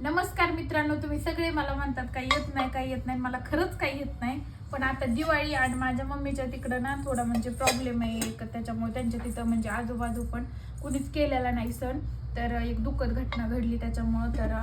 नमस्कार मित्रांनो तुम्ही सगळे मला म्हणतात काही येत नाही काही येत नाही. मला खरंच काही येत नाही. पण आता दिवाळी आणि माझ्या मम्मीच्या तिकडं ना थोडा म्हणजे प्रॉब्लेम आहे. एक त्याच्यामुळे त्यांच्या तिथं म्हणजे आजूबाजू पण कुणीच केलेला नाही सण. तर एक दुःखद घटना घडली त्याच्यामुळं. तर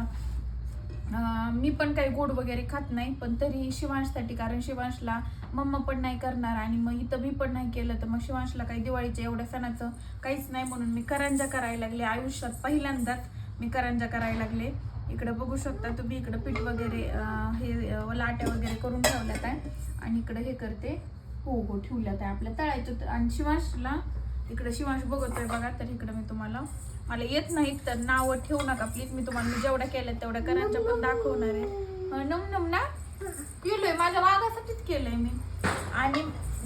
मी पण काही गोड वगैरे खात नाही. पण तरी शिवांशसाठी कारण शिवांशला मम्मा पण नाही करणार आणि मग इथं मी पण नाही केलं. तर मग शिवांशला काही दिवाळीच्या एवढ्या सणाचं काहीच नाही म्हणून मी करंजा करायला लागले. आयुष्यात पहिल्यांदाच मी करंजा करायला लागले. इकडं बघू शकता तुम्ही इकडं पीठ वगैरे हे लाट्या वगैरे करून ठेवल्यात आहे. आणि इकडं हे करते. हो हो ठेवल्यात आहे आपल्या तळायचं तर- आणि शिवांशला इकडं शिवांश बघतोय बघा तर इकडं मी तुम्हाला मला येत नाहीत तर नावं ठेवू नका प्लीज मी तुम्हाला मी जेवढ्या केल्या तेवढ्या करांच्या पण दाखवणार आहे. नम नम ना? केलोय माझ्या वाघासाठीच केलंय मी. आणि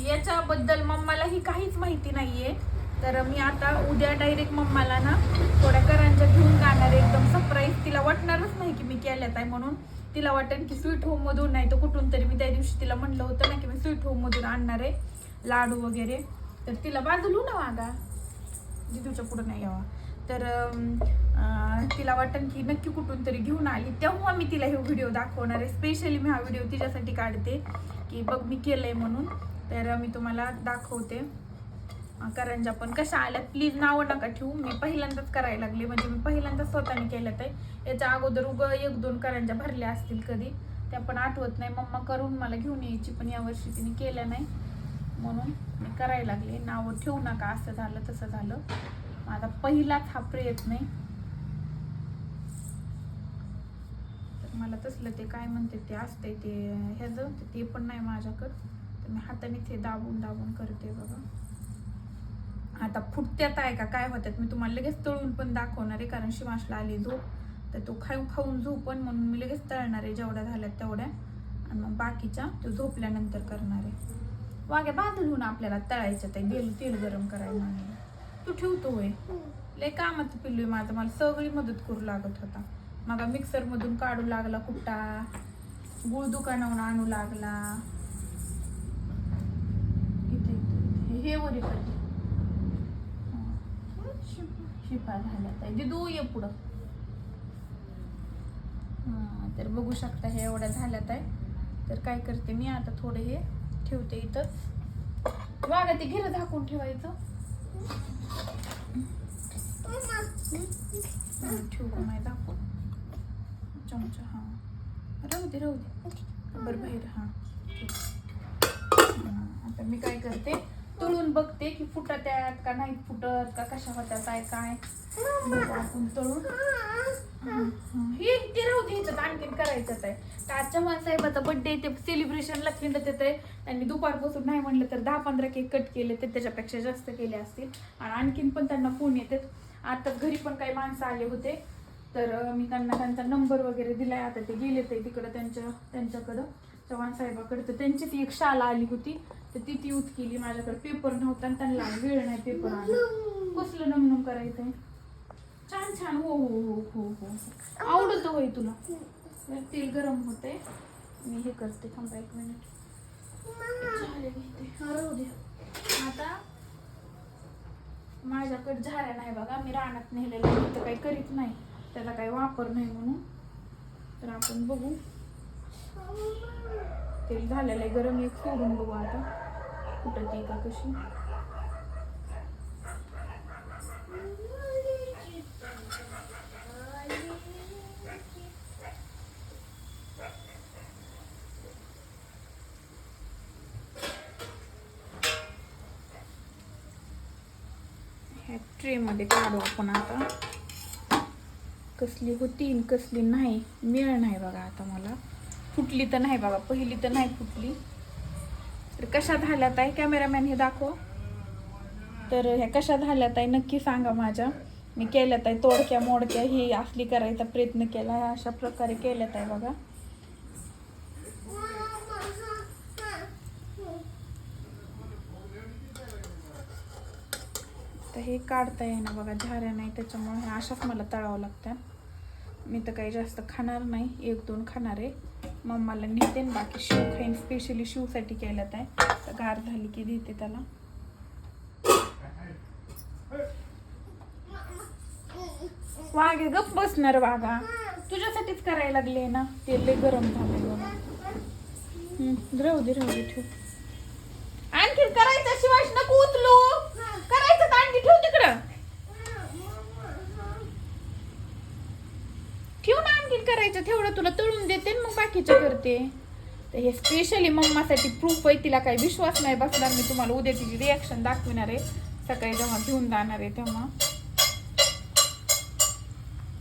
याच्याबद्दल मम्मालाही काहीच माहिती नाहीये. तर मी आता उद्या डायरेक्ट मम्माला ना थोड्या करांच्या घेऊन जाणार आहे. एकदम सरप्राईज तिला वाटणारच नाही की मी केल्यात आहे म्हणून. तिला वाटेल की स्वीट होम मधून नाही तर कुठून तरी. मी त्या दिवशी तिला म्हणलं होतं ना की मी स्वीट होम मधून आणणार आहे. लाडू वगैरे. तर तिला बाजूलू ना वागा. तुझ्या पुढे नाही यावा. तर तिला वाटेल की नक्की कुठून तरी घेऊन आली. तेव्हा मी तिला हे व्हिडिओ दाखवणार आहे. स्पेशली मी हा व्हिडिओ तिच्यासाठी काढते. की बघ मी केलंय म्हणून. तर मी तुम्हाला दाखवते. करंजा पण. कशा आल्यात? प्लीज नावं नका ठेवू. मी पहिल्यांदाच करायला लागले. म्हणजे मी पहिल्यांदाच स्वतःने केलं ते. याच्या अगोदर उग एक दोन करंजा भरल्या असतील कधी. त्या पण आठवत नाही. मम्मा करून मला घेऊन यायची पण यावर्षी तिने केल्या नाही. म्हणून मी करायला लागले. नावं ठेवू नका. असं झालं तसं झालं. माझा पहिलाच हा प्रयत्न आहे. तर मला तसलं ते काय म्हणते ते असतंय ते ह्याचं ते पण नाही माझ्याकडं. तर मी हाताने ते दाबून दाबून करते बघा. आता फुटत्यात आहे का? काय होत्यात? मी तुम्हाला लगेच तळून पण दाखवणार आहे कारण शिमाशला आली झोप. तर तो खाऊ खाऊन झोपण म्हणून मी लगेच तळणार आहे जेवढ्या झाल्यात तेवढ्या. आणि मग बाकीच्या तो झोपल्यानंतर करणार आहे. वाग्या बाजून आपल्याला तळायचं ते तेल तेल गरम करायला तू ठेवतो होय. लय कामाचं पिल्लू आहे माझं. मला सगळी मदत करू लागत होता. मग मिक्सरमधून काढू लागला कुट्टा गुळ दुकानावरून आणू लागला. इथे हे वर इकडे शिपा झाल्या. ताई दिदू ये पुढं. हां तर बघू शकता हे एवढ्या झाल्यात आहे तर काय करते मी आता थोडे हे ठेवते इथं. वागा ते घेरं झाकून ठेवायचं हा, ठेवू का नाही दाखवून चमचा हां. राहू दे राहू दे. बरं बाहेर हां आता मी काय करते तळून बघते की फुटत आहेत का नाही फुटत का कशा होत्यात आहे काय. बघू आपण तळून. हा, ते राहू आणखीन करायचंच आहे. तर आज चव्हाण साहेबाचा बर्थडे ते सेलिब्रेशन लक्ष्मींदात येत आहे. त्यांनी दुपारपासून नाही म्हणलं तर दहा पंधरा केक कट केले ते त्याच्यापेक्षा जास्त केले असतील. आणि आणखीन पण त्यांना फोन येतात. आता घरी पण काही माणसं आले होते. तर मी त्यांना त्यांचा नंबर वगैरे दिलाय. आता ते गेले ते तिकडं त्यांच्या त्यांच्याकडं. चव्हाण साहेबाकडे तर त्यांची ती एक शाला आली होती. तर ती ती यूज केली माझ्याकडे पेपर नव्हता आणि त्यांना वेळ नाही पेपर आला. कसलं नमनम करायचंय? छान छान. हो हो हो हो हो. आवडत होय तुला? तेल गरम होते मी हे करते. थांबा एक मिनिट झाले राहू दे. आता माझ्याकडे झाल्या नाही बघा. मी रानात नेलेलं तर काही करीत नाही. त्याला काही वापर नाही म्हणून. तर आपण बघू. तेल झालेलं आहे. गरम एक सोडून बघू आता. कुठं ती का कशी. ह्या ट्रेमध्ये काढू आपण आता. कसली होती कसली नाही. मिळ नाही बघा आता मला. फुटली तर नाही बघा पहिली तर नाही फुटली. तर कशा झाल्यात आहे कॅमेरामॅन हे दाखव. तर ह्या कशा झाल्यात आहे नक्की सांगा माझ्या. मी केल्यात आहे तोडक्या मोडक्या ही असली करायचा प्रयत्न केला आहे अशा प्रकारे केल्यात आहे बघा. तर हे काढता येईना बघा झाऱ्या नाही त्याच्यामुळे ह्या अशाच मला तळावं लागतात मी तर काही जास्त खाणार नाही एक दोन खाणार. आहे मम्माला नेते बाकी शिव खाईन स्पेशली शिवसाठी केल्यात आहे. तर गार झाली की देते त्याला. वाघे गप बसणार वाघा. तुझ्यासाठीच करायला लागले ना. ते लय गरम झालंय बघा. राहू दे राहू दे ठेव. आणखी करायचं शिवाश नको उचलू. करायचं आणखी ठेव तिकडं. ठेव ना आणखी करायचं. तेवढं तुला तळून आणि मग बाकीचे करते. तर हे स्पेशली मम्मासाठी प्रूफ आहे तिला काही विश्वास नाही बसणार मी तुम्हाला उद्या तिची रिॲक्शन दाखविणार आहे सकाळी जेव्हा घेऊन जाणार आहे तेव्हा.